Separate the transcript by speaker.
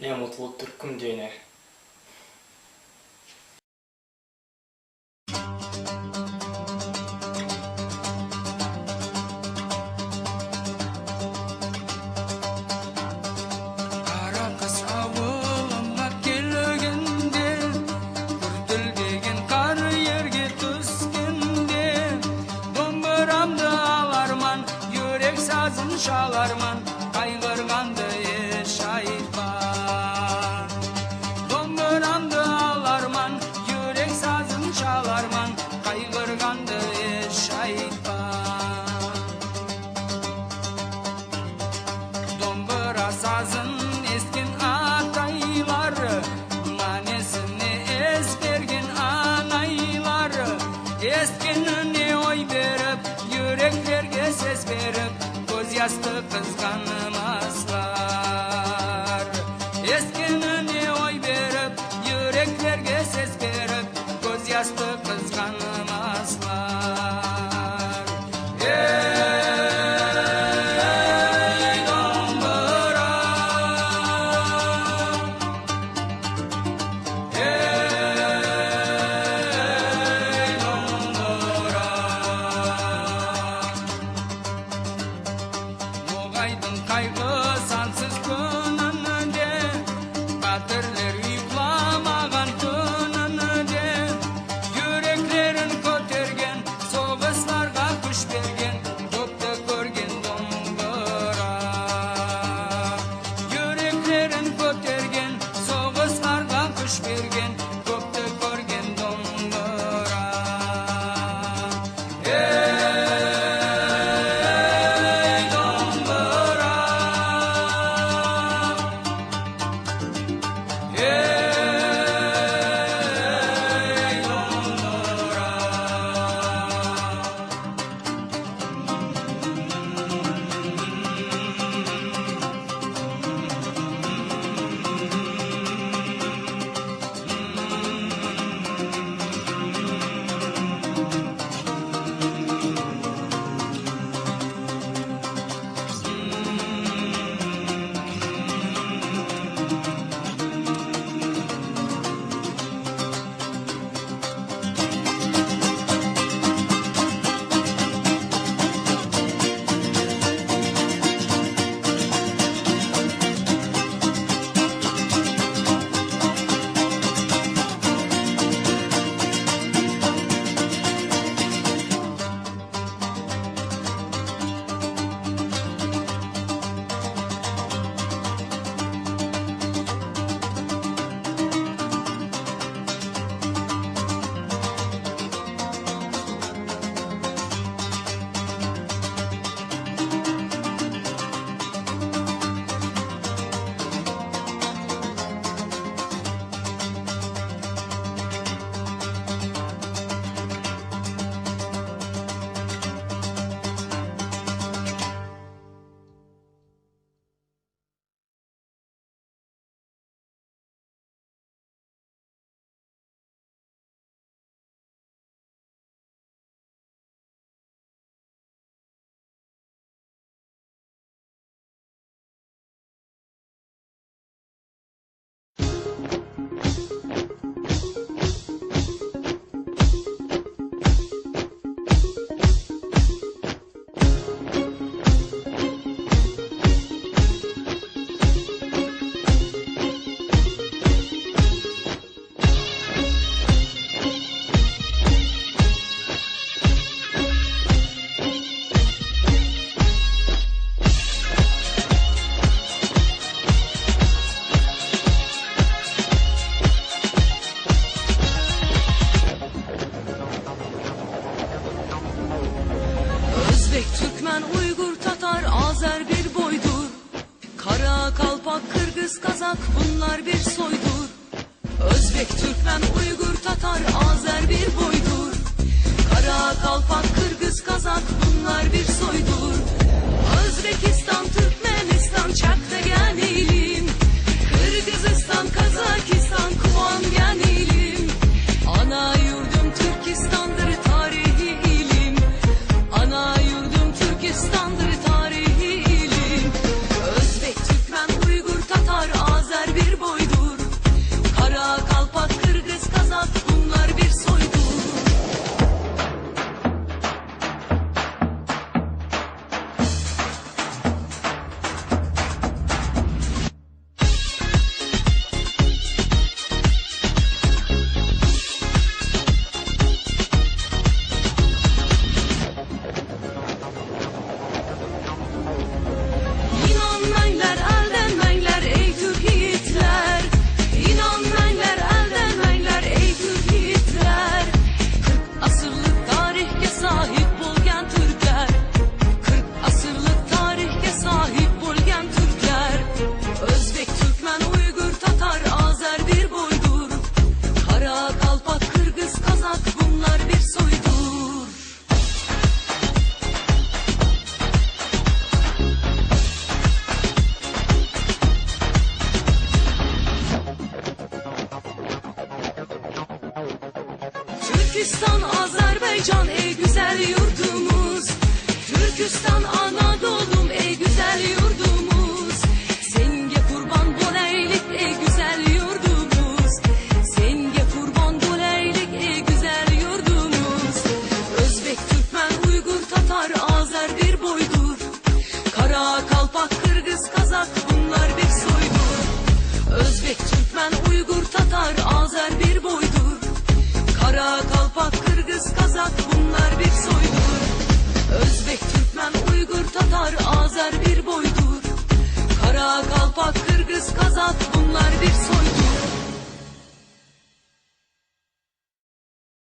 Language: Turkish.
Speaker 1: неұмытылып түркім дене
Speaker 2: қара қыс ауылыма келгенде дүртілдеген қары ерге түскенде домбырамды аларман үрек сазын шаларман. ses cennini oy berip yüreklerge ses berip ko'z yosti qizg'anmaslar eskinini oy berib yuraklarga ses
Speaker 3: berib Kırgız, Kazak bunlar bir soydur. Özbek, Türkmen, Uygur, Tatar, Azer bir boydur. Kara, Kalpak, Kırgız, Kazak bunlar bir soydur. Özbekistan, Türkmenistan, Çak Gürcistan, Azerbaycan ey güzel yurdumuz. Türkistan, Anadolu'm ey güzel yurdumuz. Şafak, Kırgız, Kazak bunlar bir soydur. Özbek, Türkmen, Uygur, Tatar, Azer bir boydur. Kara, Kalpak, Kırgız, Kazak bunlar bir soydur.